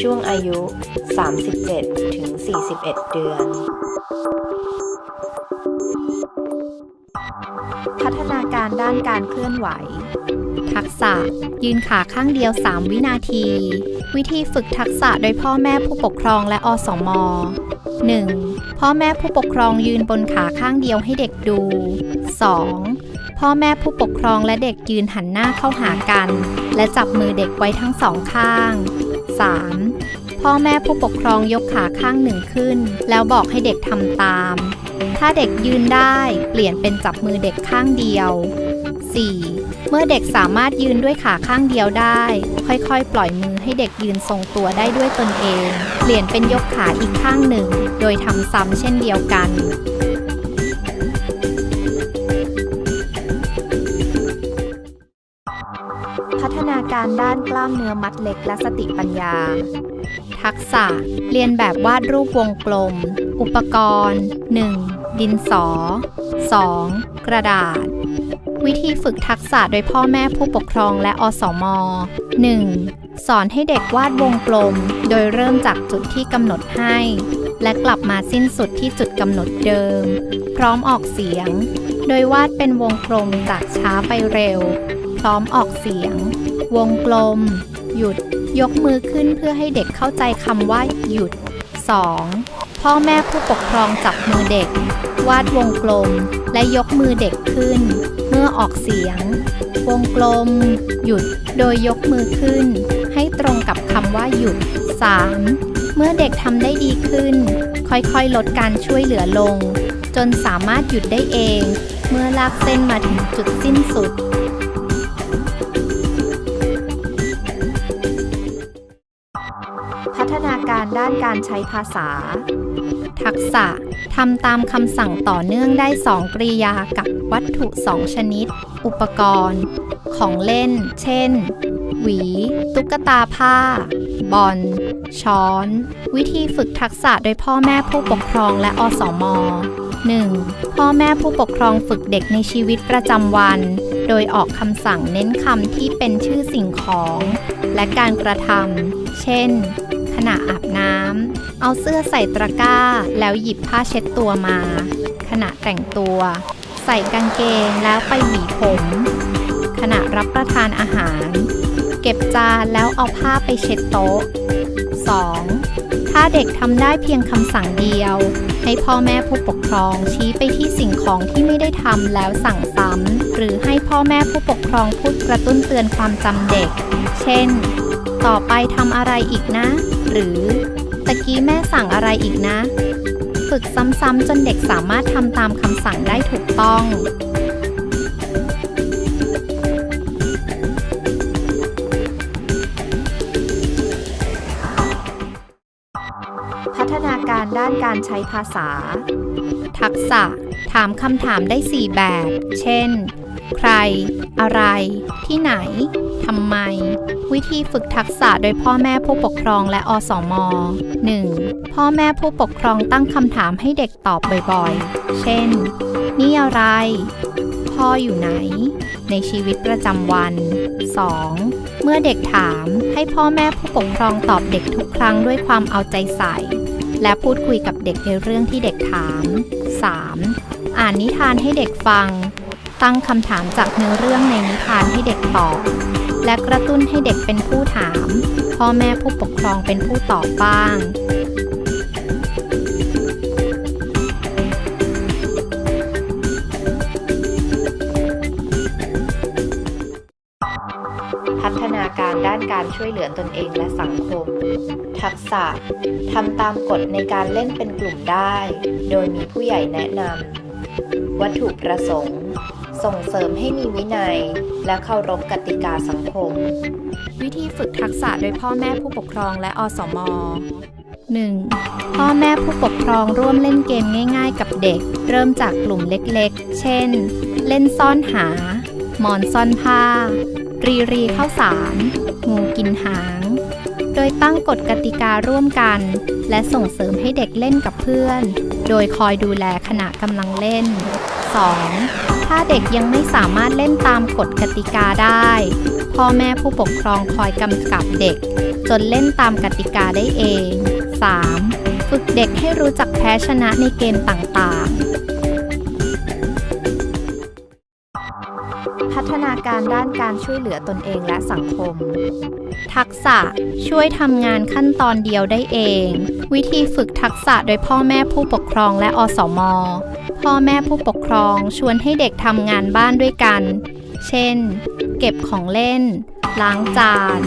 ช่วงอายุ 37 ถึง 41 เดือน พัฒนาการด้านการเคลื่อนไหว ทักษะ ยืนขาข้างเดียว 3 วินาที วิธีฝึกทักษะโดยพ่อแม่ผู้ปกครองและอสม 1. พ่อแม่ผู้ปกครองยืนบนขาข้างเดียวให้เด็กดู 2. พ่อแม่ผู้ปกครองและเด็กยืนหันหน้าเข้าหากัน และจับมือเด็กไว้ทั้งสองข้าง 3. พ่อแม่ผู้ปกครองยกขาข้างหนึ่งขึ้น แล้วบอกให้เด็กทำตาม ถ้าเด็กยืนได้เปลี่ยนเป็นจับมือเด็กข้างเดียว 4. เมื่อเด็กสามารถยืนด้วยขาข้างเดียวได้ ค่อยๆ ปล่อยมือให้เด็กยืนทรงตัวได้ด้วยตนเอง เปลี่ยนเป็นยกขาอีกข้างหนึ่ง โดยทำซ้ำเช่นเดียวกัน นาการด้านกล้ามเนื้อมัดเล็กและสติปัญญา ทักษะ เรียนแบบวาดรูปวงกลม อุปกรณ์ 1. ดินสอ 2. กระดาษ วิธีฝึกทักษะโดยพ่อแม่ผู้ปกครองและอสม 1. สอนให้เด็กวาดวงกลม โดยเริ่มจากจุดที่กำหนดให้ และกลับมาสิ้นสุดที่จุดกำหนดเดิม พร้อมออกเสียง โดยวาดเป็นวงกลมจากช้าไปเร็ว พร้อมออกเสียง วงกลม หยุด ยกมือขึ้นเพื่อให้เด็กเข้าใจคำว่าหยุด 2. พ่อแม่ผู้ปกครองจับมือเด็ก วาดวงกลม และยกมือเด็กขึ้น เมื่อออกเสียง วงกลม หยุด โดยยกมือขึ้น ให้ตรงกับคำว่าหยุด 3. เมื่อเด็กทำได้ดีขึ้น ค่อยๆ ลดการช่วยเหลือลง จนสามารถหยุดได้เอง เมื่อลากเส้นมาถึงจุดสิ้นสุด การด้านการใช้ภาษา ทักษะทำตามคำสั่งต่อเนื่องได้2กริยากับวัตถุ2ชนิด อุปกรณ์ ของเล่น เช่น หวี ตุ๊กตาผ้า บอล ช้อน วิธีฝึกทักษะโดยพ่อแม่ผู้ปกครองและอสม 1. พ่อแม่ผู้ปกครองฝึกเด็กในชีวิตประจำวัน โดยออกคำสั่งเน้นคำที่เป็นชื่อสิ่งของ และการกระทำ เช่น ขณะอาบน้ำ เอาเสื้อใส่ตะกร้า แล้วหยิบผ้าเช็ดตัวมา ขณะแต่งตัว ใส่กางเกงแล้วไปหวีผม ขณะรับประทานอาหาร เก็บจานแล้วเอาผ้าไปเช็ดโต๊ะ 2. ถ้าเด็กทำได้เพียงคำสั่งเดียว ให้พ่อแม่ผู้ปกครองชี้ไปที่สิ่งของที่ไม่ได้ทำแล้วสั่งซ้ำหรือให้พ่อแม่ผู้ปกครองพูดกระตุ้นเตือนความจำเด็ก เช่น ต่อไปทำอะไรอีกนะ หรือตะกี้แม่สั่งอะไรอีกนะ ฝึกซ้ำๆจนเด็กสามารถทำตามคำสั่งได้ถูกต้องพัฒนาการด้านการใช้ภาษา ทักษะ ถามคำถามได้ 4 แบบ เช่น ใคร อะไร ที่ไหนทำไม วิธีฝึกทักษะโดยพ่อแม่ผู้ปกครองและอสม 1. พ่อแม่ผู้ปกครองตั้งคำถามให้เด็กตอบบ่อยๆ เช่น นี่อะไร พ่ออยู่ไหน ในชีวิตประจำวัน 2. เมื่อเด็กถามให้พ่อแม่ผู้ปกครองตอบเด็กทุกครั้งด้วยความเอาใจใส่ และพูดคุยกับเด็กในเรื่องที่เด็กถาม 3. อ่านนิทานให้เด็กฟัง ตั้งคำถามจากเนื้อเรื่องในนิทานให้เด็กตอบ และกระตุ้นให้เด็กเป็นผู้ถาม พ่อแม่ผู้ปกครองเป็นผู้ตอบบ้างพัฒนาการด้านการช่วยเหลือตนเองและสังคม ทักษะทำตามกฎในการเล่นเป็นกลุ่มได้ โดยมีผู้ใหญ่แนะนำ วัตถุประสงค์ ส่งเสริมให้มีวินัย และเคารพกติกาสังคม วิธีฝึกทักษะโดยพ่อแม่ผู้ปกครองและอสม 1. พ่อแม่ผู้ปกครองร่วมเล่นเกมง่าย ๆ กับเด็ก เริ่มจากกลุ่มเล็กๆ เช่น เล่นซ่อนหา หมอนซ่อนผ้า รีรีข้าวสาร งูกินหาง โดยตั้งกฎกติการ่วมกัน และส่งเสริมให้เด็กเล่นกับเพื่อน โดยคอยดูแลขณะกำลังเล่น 2. ถ้าเด็กยังไม่สามารถเล่นตามกฎกติกาได้ พ่อแม่ผู้ปกครองคอยกำกับเด็ก จนเล่นตามกติกาได้เอง 3. ฝึกเด็กให้รู้จักแพ้ชนะในเกมต่างๆ นาการด้านการช่วยเหลือตนเองและสังคม ทักษะช่วยทำงานขั้นตอนเดียวได้เอง วิธีฝึกทักษะโดยพ่อแม่ผู้ปกครองและอสม พ่อแม่ผู้ปกครองชวนให้เด็กทำงานบ้านด้วยกัน เช่น เก็บของเล่น ล้างจาน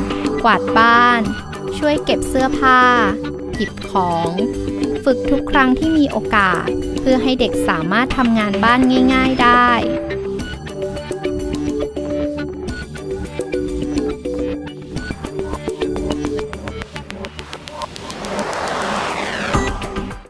กวาดบ้าน ช่วยเก็บเสื้อผ้า หยิบของ ฝึกทุกครั้งที่มีโอกาส เพื่อให้เด็กสามารถทำงานบ้านง่าย ๆ ได้